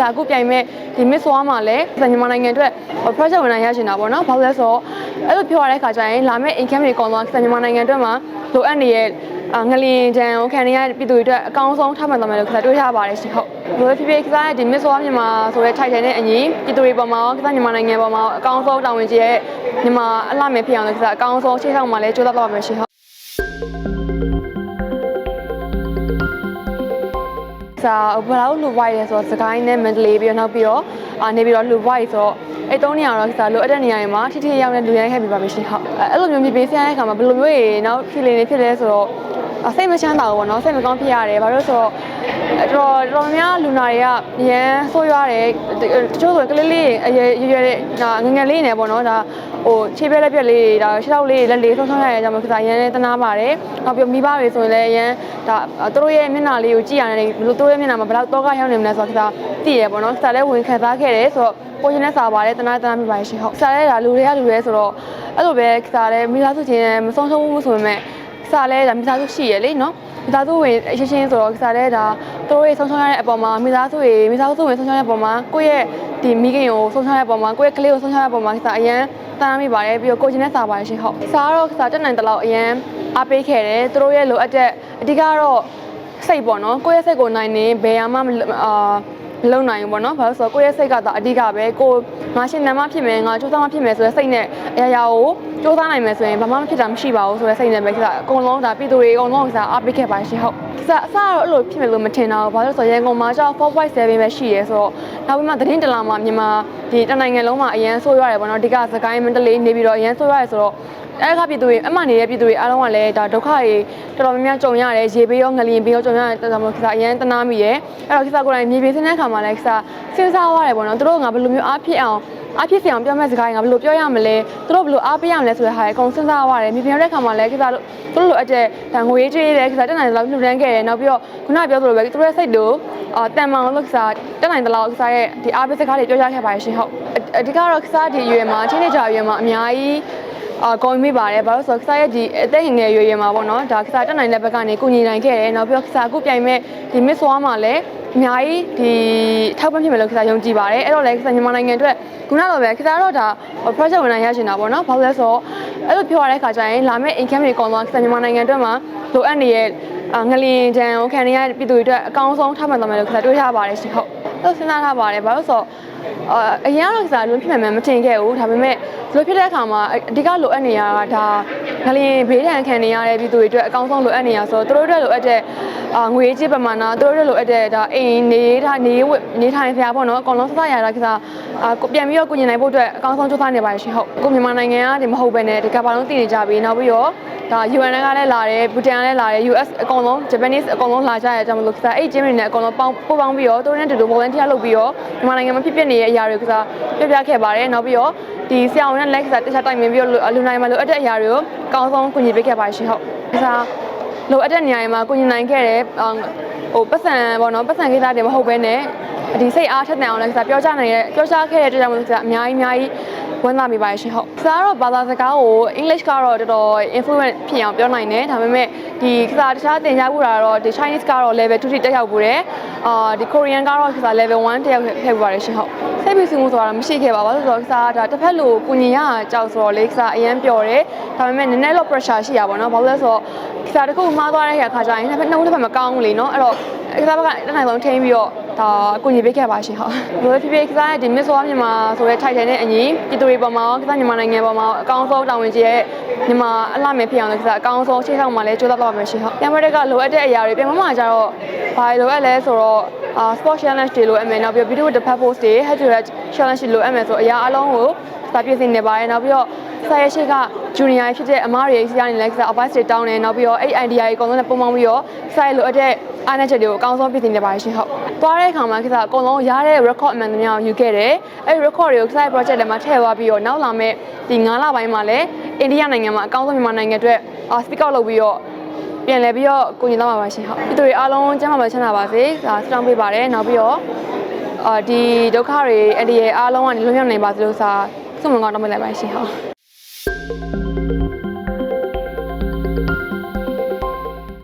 စာအခုပြိုင်မဲ့ဒီ Miss World မှာလည်းမြန်မာနိုင်ငံအတွက် project ဝင်နိုင်ရရှင်တာပေါ့နော်ဘာလို့လဲဆိုတော့အဲ့လိုပြောရတဲ့ခါကျရင်လာမဲ့ income တွေကုန်သွားမြန်မာနိုင်ငံအတွက်မှာလိုအပ်နေတဲ့အာငလင်တန်ကိုခံရတဲ့ပြည်သူတွေအတွက်အကောင်းဆုံးထောက်ပံ့သွားမယ်လို့ခါတွေးထားပါတယ်ရှင်ဟုတ်ဘယ်ဖြစ်ဖြစ်ခစားတဲ့ဒီ Miss World မြန်မာဆိုတဲ့ title နဲ့အညီပြည်သူတွေပေါ်မှာရောခစားမြန်မာနိုင်ငံပေါ်မှာအကောင်းဆုံးတာဝန်ကြီးရဲ့မြန်မာအလှမဲ့ဖြစ်အောင်လို့ခစားအကောင်းဆုံးရှေ့ဆောင်မှာလည်းကြိုးစားသွားပါမယ်ရှင်ဟုတ် စာဘလောက်လူဝိုက်လဲဆိုတော့စကိုင်းနဲ့မန္တလေးပြီးတော့နောက်ပြီးတော့အာနေပြီးတော့လူဝိုက်ဆိုတော့အဲ့သုံးနေရာတော့စာလိုအပ်တဲ့နေရာတွေမှာထိထိရောက်တဲ့လူရိုင်းခဲ့ပြီးပါပြီရှင်ဟုတ်အဲ့လိုမျိုးမြေပေးစရတဲ့အခါမှာဘယ်လိုမျိုးရေနောက်ဖြေလေနေဖြစ်လဲဆိုတော့စိတ်မချမ်းသာဘူးပေါ့နော်စိတ်မကောင်းဖြစ်ရတယ်ဘာလို့ဆိုတော့တော်တော်များလူနာတွေကရန်ဆိုးရွားတယ်တချို့ဆိုကလေးလေးအရွယ်ရွယ်တဲ့ဒါငငယ်လေးနေပေါ့နော်ဒါ ဟိုခြေပြက်လက်ပြက်လေးဒါခြေထောက်လေးလက်လေးဆုံးဆုံးရတဲ့ကြောင့်မခစားရန်နဲ့တနာပါတယ်နောက်ပြီးမိဘတွေဆိုရင်လည်းရန်ဒါသူတို့ရဲ့မျက်နှာလေးကိုကြည့်ရတယ်ဘယ်လိုသူတို့ရဲ့မျက်နှာမှာဘယ်လောက်တော့ကရောက်နေမလဲဆိုတော့ခစားသိရပေါ့နော်ခစားလည်းဝင်ခံစားခဲ့တယ်ဆိုတော့ကိုရှင်နဲ့စာပါတယ်တနာတနာမိပါတယ်ရှင်ဟုတ်ခစားလည်းဒါလူတွေကလူတွေဆိုတော့အဲ့လိုပဲခစားလည်းမိသားစုချင်းမဆုံးရှုံးဘူးဆိုပေမဲ့ခစားလည်းဒါမိသားစုရှိရလေနော်မိသားစုဝင်အချင်းချင်းဆိုတော့ခစားလည်းဒါသူတို့ရဲ့ဆုံးရှုံးရတဲ့အပေါ်မှာမိသားစုတွေမိသားစုဝင်ဆုံးရှုံးရတဲ့အပေါ်မှာကိုယ့်ရဲ့ဒီမိခင်ကိုဆုံးရှုံးရတဲ့အပေါ်မှာကိုယ့်ရဲ့ကလေးကိုဆုံးရှုံးရတဲ့အပေါ်မှာခစားအရန် တနာမိပါတယ်ပြီးတော့ကိုရှင်နဲ့စာပါတယ်ရှင်ဟုတ်စာကတော့ခစားတက်နိုင်တဲ့လောက်အရန်အားပေးခဲ့တယ်သူတို့ရဲ့လိုအပ်တဲ့အဓိကတော့စိတ်ပေါ့နော်ကိုယ့်ရဲ့စိတ်ကိုနိုင်နေဘယ်ရမှမအာမလုံနိုင်ဘူးပေါ့နော်ဘာလို့ဆိုတော့ကိုယ့်ရဲ့စိတ်ကတော့အဓိကပဲကိုငါရှင်နံမဖြစ်မယ်ငါစူးစမ်းမဖြစ်မယ်ဆိုတဲ့စိတ်နဲ့အရာရာကိုစူးစမ်းနိုင်မယ်ဆိုရင်ဘာမှမဖြစ်တာမရှိပါဘူးဆိုတဲ့စိတ်နဲ့ပဲခစားအကုန်လုံးဒါပြည်သူတွေအကုန်လုံးခစားအားပေးခဲ့ပါရှင်ဟုတ်ခ စားအစတော့အဲ့လိုဖြစ်မယ်လို့မထင်တော့ဘူးဘာလို့ဆိုတော့ရန်ကုန်မှာကျတော့4.7ပဲရှိရဲဆိုတော့နောက်ပြီးမှသတင်းတလာမှာမြန်မာဒီတနိုင်ငံလုံးမှာအရန်ဆိုးရတယ်ပေါ့နော်ဒီကစကိုင်းမန္တလေးနေပြီးတော့အရန်ဆိုးရတယ်ဆိုတော့အဲ့ခါပြည်သူတွေအမှန်နေတဲ့ပြည်သူတွေအားလုံးကလည်းဒါဒုက္ခတွေတော်တော်များများကြုံရတယ်ရေပေးရောငလျင်ပေးရောကြုံရတယ်တော်တော်များခစားအရန်တနာမိရဲအဲ့တော့ခစားကိုယ်တိုင်မြေပြင်စင်းတဲ့ခါမှာလည်းခစားစဉ်းစားရတယ်ပေါ့နော်သူတို့ကငါဘယ်လိုမျိုးအားဖြစ်အောင် အားဖြစ်စီအောင်ပြောမဲ့စကားငါဘယ်လိုပြောရမလဲသူတို့ဘယ်လိုအားပေးရမလဲဆိုတဲ့ဟာအကုန်စဉ်းစားရတယ်မြေပြင်ရောက်တဲ့ခါမှာလည်းခစားတို့သူတို့လိုအပ်တဲ့ဒါငွေရေးကြေးရေးလည်းခစားတက်နိုင်တဲ့လောက်လှူဒန်းခဲ့တယ်နောက်ပြီးတော့ခုနကပြောသလိုပဲသူတို့ရဲ့စိတ်တို့အာတန်မောင်လို့ခစားတက်နိုင်တဲ့လောက်ခစားရဲ့ဒီအားပေးစကားတွေပြောကြခဲ့ပါတယ်ရှင်ဟုတ်အဓိကတော့ခစားဒီရွယ်မှာချင်းနေကြရွယ်မှာအများကြီးအာကောင်းမိပါတယ်ဘာလို့ဆိုတော့ခစားရဲ့ဒီအသက်ငယ်ငယ်ရွယ်ရွယ်မှာပေါ့နော်ဒါခစားတက်နိုင်တဲ့ဘက်ကနေကုညီနိုင်ခဲ့တယ်နောက်ပြီးတော့ခစားအခုပြိုင်မဲ့ဒီ Miss World မှာလည်း အများကြီးဒီထောက်ပံ့ဖြစ်မယ်လို့ခစားယုံကြည်ပါတယ်အဲ့တော့လည်းခစားမြန်မာနိုင်ငံအတွက်ခုနလိုပဲခစားတော့ဒါ project ဝင်နိုင်ရရှင်တာပေါ့နော်ဘာလို့လဲဆိုတော့အဲ့လိုပြောရတဲ့ခါကျရင်လာမဲ့ income တွေကုန်သွားခစားမြန်မာနိုင်ငံအတွက်မှာလိုအပ်နေတဲ့အာငလင်တန်ကိုခံရတဲ့ပြည်သူတွေအတွက်အကောင်းဆုံးထောက်ပံ့သွားမယ်လို့ခစားတွေးထားပါတယ်ရှင်ဟုတ်အဲ့စဉ်းစားထားပါတယ်ဘာလို့ဆိုတော့အာအရင်ကတော့ခစားလုံးဖြစ်မယ်မထင်ခဲ့ဘူးဒါပေမဲ့ဒီလိုဖြစ်တဲ့အခါမှာအဓိကလိုအပ်နေရတာဒါငလင်ဘေးဒဏ်ခံနေရတဲ့ပြည်သူတွေအတွက်အကောင်းဆုံးလိုအပ်နေရဆိုတော့သူတို့အတွက်လိုအပ်တဲ့ အာငွေကြေးပမာဏသူတို့အတွက်လိုအပ်တဲ့ဒါအိမ်နေထားနေဝတ်နေထိုင်စရာပေါ့နော်အကောင်လုံးစစရတာခစားအာကိုပြန်ပြီးတော့ကိုညင်နိုင်ဖို့အတွက်အကောင်းဆုံးစူးစမ်းနေပါတယ်ရှင်ဟုတ်ကိုမြန်မာနိုင်ငံကဒီမဟုတ်ပဲနဲ့ဒီကမ္ဘာလုံးတည်နေကြပြီနောက်ပြီးတော့ဒါ UN ကလည်းလာတယ်ဘူတန်ကလည်းလာတယ် US အကောင်လုံး Japanese အကောင်လုံးလာကြရတဲ့အကြောင်းမလို့ခစားအဲ့ဒီဂျင်းတွေနဲ့အကောင်လုံးပေါင်းပို့ပေါင်းပြီးတော့သူတို့နဲ့တူတူ volunteer လုပ်ပြီးတော့မြန်မာနိုင်ငံမှာဖြစ်ပျက်နေတဲ့အရာတွေကစားပြပြခဲ့ပါတယ်နောက်ပြီးတော့ဒီဆရာဝန်နဲ့လက်ကစားတခြားတိုင်ပင်ပြီးတော့လူနိုင်မှာလိုအပ်တဲ့အရာတွေကိုအကောင်းဆုံးကူညီပေးခဲ့ပါတယ်ရှင်ဟုတ်ခစား လိုအပ်တဲ့နေရာတွေမှာကူညီနိုင်ခဲ့တယ်ဟိုပတ်စံပေါ့နော်ပတ်စံကိစ္စတွေမဟုတ်ဘဲနဲ့ဒီစိတ်အားထက်သန်အောင်လည်းခစားပြောချနိုင်တဲ့ပြောချခဲ့တဲ့အတွက်ကြောင့်မလို့ခစားအများကြီးအများကြီး ဝမ်းသာမိပါတယ်ရှင်ဟုတ်ခစားတော့ဘာသာစကားကို English ကတော့တော်တော် influent ဖြစ်အောင်ပြောနိုင်တယ်ဒါပေမဲ့ဒီခစားတခြားသင်ကြားဖို့တာတော့ဒီ Chinese ကတော့ level 2ထိတက်ရောက်ဖို့တယ်အာဒီ Korean ကတော့ခစား level 1တက်ရောက်ခဲ့ဖို့ပါတယ်ရှင်ဟုတ်စိတ်ပြည့်စုံမှုဆိုတာမရှိခဲ့ပါဘူးဆိုတော့ခစားဒါတစ်ဖက်လိုကုညီရကြောက်ဆိုတော့လေခစားအရန်ပျော်တယ်ဒါပေမဲ့နည်းနည်းတော့ pressure ရှိရပါတော့ဘာလို့လဲဆိုတော့ခစားတစ်ခုမှားသွားတဲ့ခါကျရင်တစ်ဖက်နှုတ်တစ်ဖက်မကောင်းဘူးလေနော်အဲ့တော့ခစားဘက်ကတနိုင်ဆုံးထိန်းပြီးတော့ ဒါအကူညီပေးခဲ့ပါရှင်ဟုတ်ဘယ်ဖြစ်ဖြစ်ကစားတဲ့ဒီ Miss World မြန်မာဆိုတဲ့ title နဲ့အညီပြည်သူတွေပေါ်မှာကစားမြန်မာနိုင်ငံပေါ်မှာအကောင်းဆုံးတာဝန်ကြီးရဲ့မြန်မာအလှမဲ့ဖြစ်အောင်လည်းကစားအကောင်းဆုံးရှေ့ဆောင်မှာလည်းကြိုးစားသွားပါမယ်ရှင်ဟုတ်ပြန်မတက်ကလိုအပ်တဲ့အရာတွေပြန်မမှာကြတော့ဘာလိုအပ်လဲဆိုတော့အာ sport challenge တွေလိုအပ်မယ်နောက်ပြီး video with the purpose တွေ head to head challenge တွေလိုအပ်မယ်ဆိုအရာအလုံးကိုစာပြည့်စင်နေပါတယ်နောက်ပြီးတော့ ဆရာရှိက junior ဖြစ်တဲ့အမားတွေစီကနေလည်းကစား advice တွေတောင်းတယ်နောက်ပြီးတော့အဲ့ idea တွေအကုန်လုံးနဲ့ပုံပေါင်းပြီးတော့ဆရာလိုအပ်တဲ့အားနည်းချက်တွေကိုအကောင်းဆုံးပြင်ဆင်နေပါတယ်ရှင်ဟုတ်သွားတဲ့အခါမှာကစားအကုန်လုံးရတဲ့ record အမှန်တမ်းကိုယူခဲ့တယ်အဲ့ record တွေကိုကစား project ထဲမှာထည့်သွားပြီးတော့နောက်လာမဲ့ဒီ9လပိုင်းမှာလည်းအိန္ဒိယနိုင်ငံမှာအကောင်းဆုံးမြန်မာနိုင်ငံအတွက် speak out လုပ်ပြီးတော့ပြန်လဲပြီးတော့ကိုညီတော့မှာပါရှင်ဟုတ်ပြည်သူတွေအားလုံးကျန်းမာပါချမ်းသာပါစေဒါစတောင်းပေးပါတယ်နောက်ပြီးတော့အာဒီဒုက္ခတွေအန္တရာယ်အားလုံးကနေလွတ်မြောက်နိုင်ပါစေလို့စာဆုမွန်ကောင်းတောင်းပေးလိုက်ပါရှင်ဟုတ် thank you